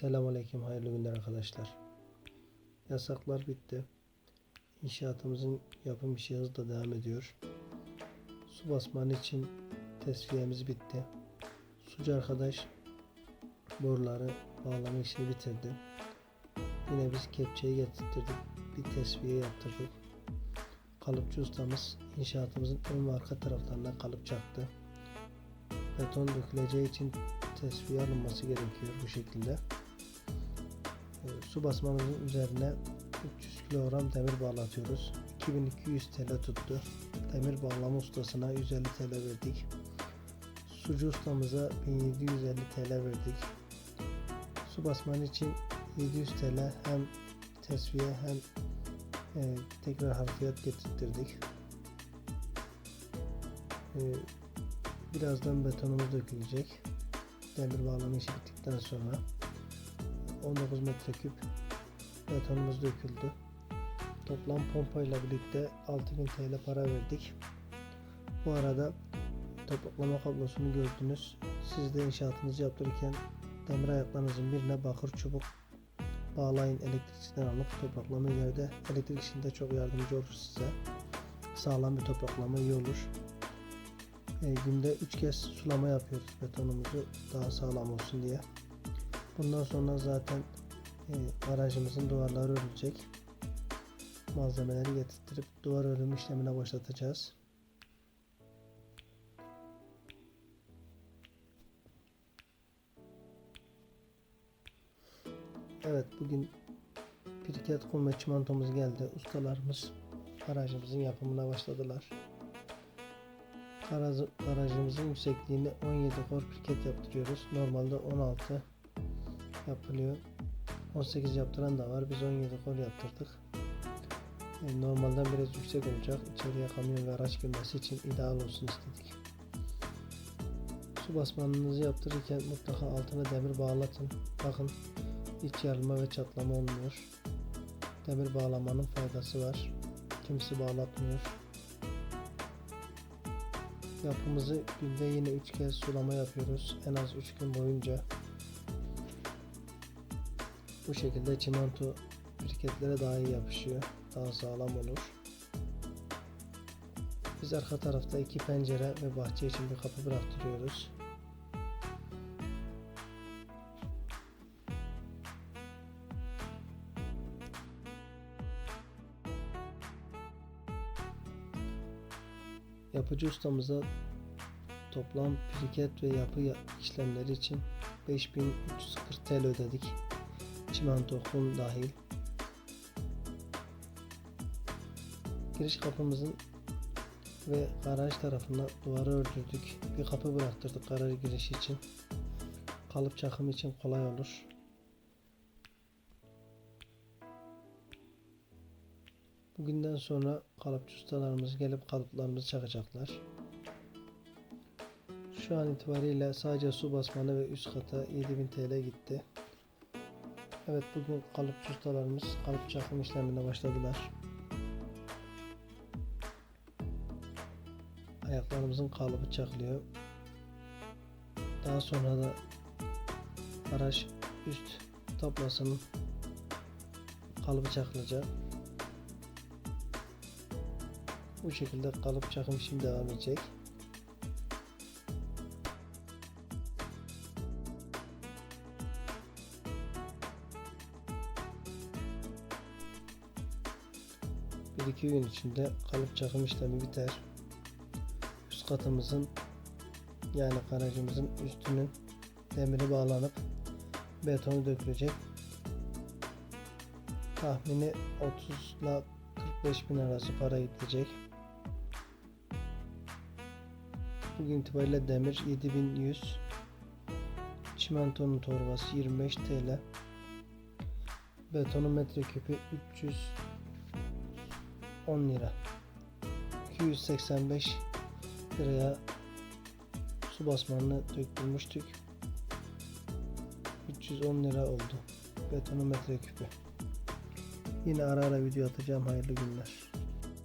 Selamünaleyküm, hayırlı günler arkadaşlar. Yasaklar bitti. İnşaatımızın yapım işi hızla devam ediyor. Su basmanı için tesviyemiz bitti. Sucu arkadaş boruları bağlama işini bitirdi. Yine biz kepçeyi getirttirdik. Bir tesviye yaptırdık. Kalıpçı ustamız inşaatımızın ön ve arka taraflarına kalıp çaktı. Beton döküleceği için tesviye alınması gerekiyor bu şekilde. E, su basmamızın üzerine 300 kilogram demir bağlatıyoruz. 2200 TL tuttu. Demir bağlama ustasına 150 TL verdik. Sucu ustamıza 1750 TL verdik. Su basman için 700 TL hem tesviye hem e, tekrar harfiyat getirttirdik. E, birazdan betonumuz dökülecek. Demir bağlama işi bittikten sonra 19 metreküp betonumuz döküldü. Toplam pompayla birlikte 6000 TL para verdik. Bu arada topraklama kablosunu gördünüz. Siz de inşaatınızı yaptırırken demir ayaklarınızın birine bakır çubuk bağlayın elektrikçiden alıp topraklama yerde elektrik işinde çok yardımcı olur size. Sağlam bir topraklama iyi olur. E, günde 3 kez sulama yapıyoruz betonumuzu daha sağlam olsun diye. Bundan sonra zaten e, garajımızın duvarları örülecek. Malzemeleri getirttirip duvar örümü işlemine başlatacağız. Evet bugün pirket kum ve çimentomuz geldi. Ustalarımız garajımızın yapımına başladılar. Garaj, garajımızın yüksekliğini 17 kor pirket yaptırıyoruz. Normalde 16 yapılıyor. 18 yaptıran da var. Biz 17 kol yaptırdık. Yani normalden biraz yüksek olacak. İçeriye kamyon ve araç girmesi için ideal olsun istedik. Su basmanınızı yaptırırken mutlaka altına demir bağlatın. Bakın iç yarılma ve çatlama olmuyor. Demir bağlamanın faydası var. Kimisi bağlatmıyor. Yapımızı günde yine 3 kez sulama yapıyoruz. En az 3 gün boyunca. Bu şekilde çimento briketlere daha iyi yapışıyor. Daha sağlam olur. Biz arka tarafta iki pencere ve bahçe için bir kapı bıraktırıyoruz. Yapıcı ustamıza toplam briket ve yapı ya- işlemleri için 5340 TL ödedik. Çimento, kum dahil. Giriş kapımızın ve garaj tarafına duvarı ördürdük. Bir kapı bıraktırdık garaj girişi için. Kalıp çakım için kolay olur. Bugünden sonra kalıpçı ustalarımız gelip kalıplarımızı çakacaklar. Şu an itibariyle sadece su basmanı ve üst kata 7000 TL gitti. Evet bugün kalıpçı ustalarımız kalıp çakım işlemine başladılar. Ayaklarımızın kalıbı çakılıyor. Daha sonra da araç üst tablasının kalıbı çakılacak. Bu şekilde kalıp çakım işim devam edecek. Bir iki gün içinde kalıp çakım işlemi biter. Üst katımızın yani garajımızın üstünün demiri bağlanıp betonu dökülecek. Tahmini 30 ile 45 bin arası para gidecek. Bugün itibariyle demir 7100 Çimentonun torbası 25 TL Betonun metreküpü 310 lira. 285 liraya su basmanını döktürmüştük. 310 lira oldu. Betonun metreküpü Yine ara ara video atacağım. Hayırlı günler